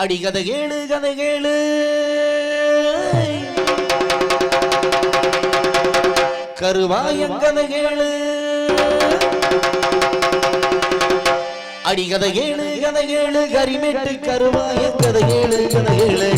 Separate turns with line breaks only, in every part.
அடி கதை கேளு கதை கேளு. கருவாயம் கதை கேளு. அடி கதை கேளு கதை கேளு. கரிமேட்டு கருவாயம் கதை கேளு கதை கேளு.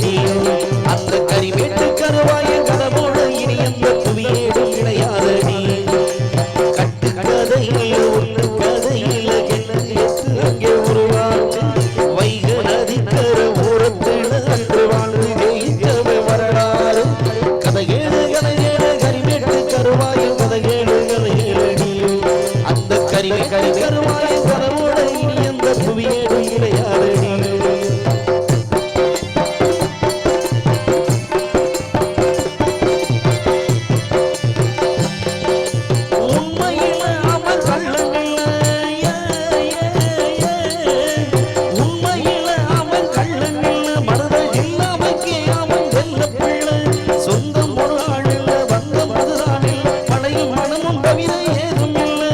இல்ல மனமும் தவிர ஏதும் இல்லை.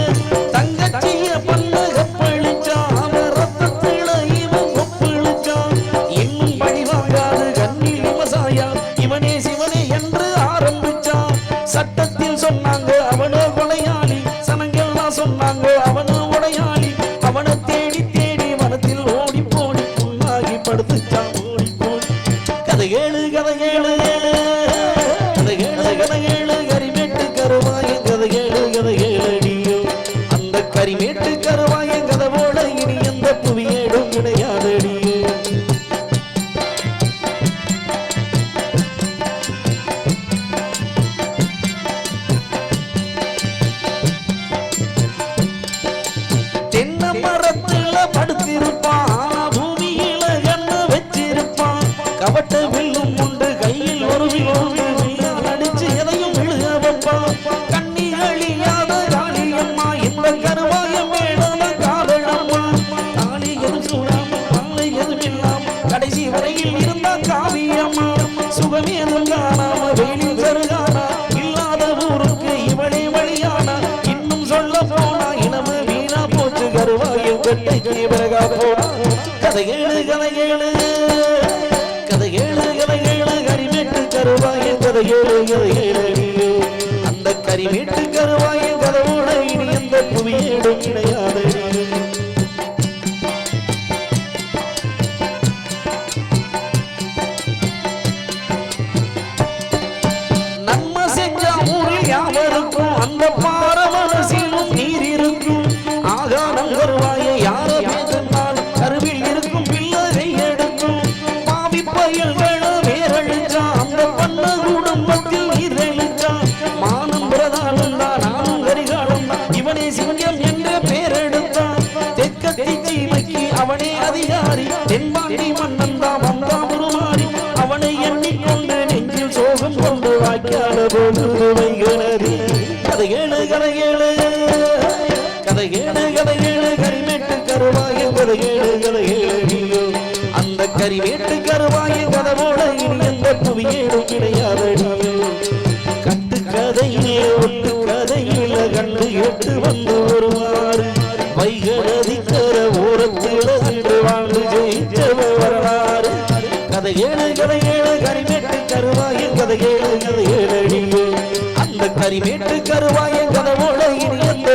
தங்கச்சிய பல்லக பழிச்சா அவன் ரத்தத்தில இவன் கொப்பளிச்சா இன்னும் பழி வாங்காது கண்ணில் விவசாயா இவனே சிவனே என்று ஆரம்பிச்சான் சட்டத்தில் சொன்னாங்க அவனோ கொலையாளி. சனங்கள்லாம் சொன்னாங்க அவனோ உடையாளி. அவனை தேடி தேடி வனத்தில் ஓடி போடி புண்ணாகி படுத்துச்சான் கரிமேட்டு கருவாய கதை இனி எந்த புவியேடும் கிடையாது அடியோ மரத்துல படுத்திருப்பான் ஆனா பூமியில கண்ணு வச்சிருப்பான். கவட்ட வில்லும் உண்டு கையில் ஒரு வில் அடிச்சு எதையும் விழுக வைப்பான். கண்ணி கடைசி வரையில் இருந்தா காவியம்மா சுகமே நல்லானாம வெயிலில் கருகானா இல்லாத ஊருக்கு இவளே வழியானா? இன்னும் சொல்ல போனா இனம வீணா போச்சு கருவாயில் கட்டைக்கு பிறகா போனா? கதை ஏழு கதை ஏழு கதை ஏழு கதை ஏழு கரிமேட்டு கருவாயில் கதை ஏழு கதை ஏழு. அந்த கரிமேட்டு கருவாயில் கதவோட இனி எந்த புவியேடும் இணையா? அந்த பார மனசிலும் நீர் இருக்கும் ஆகாரம் வருவாய யார பேசினால் கருவில் இருக்கும் பிள்ளரை எடுக்கும். பாவி பயல் வேண வேரழிச்சா அந்த பண்ண குடும்பத்தில் நீர் அழிச்சா மானம் பிரதானம் தான் நானும் கரிகாலம் தான். இவனே சிங்கம் என்ற பேரெடுத்தான் தெற்கத்தி சீமைக்கு அவனே அதிகாரி. தென்பாண்டி மன்னன் தான் வந்தான் உருமாறி. அவனை எண்ணிக்கொண்டு நெஞ்சில் சோகம் கொண்டு வாய்க்கால போது வைகிறது கதை ஏழு கதை ஏழு. கதை ஏழு கதை ஏழு கரிமேட்டு கருவாய கதை ஏழு கதை ஏழு அந்த கரிமேட்டு கருவாய கதவோட இனி எந்த புவியேடும் கிடையாது கட்டு கதையிலே ஒட்டு கதையில கண்டு எட்டு வந்து வருவாரு. வைகநதிக்கர ஓரத்தில் சென்று வாழ்ந்து ஜெயிச்சவர் வரலாறு. கதை ஏழு அந்த கரிமேட்டு கருவாய கதவோட இனி எந்த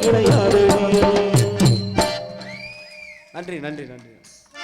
கிடையாது
நன்றி நன்றி நன்றி.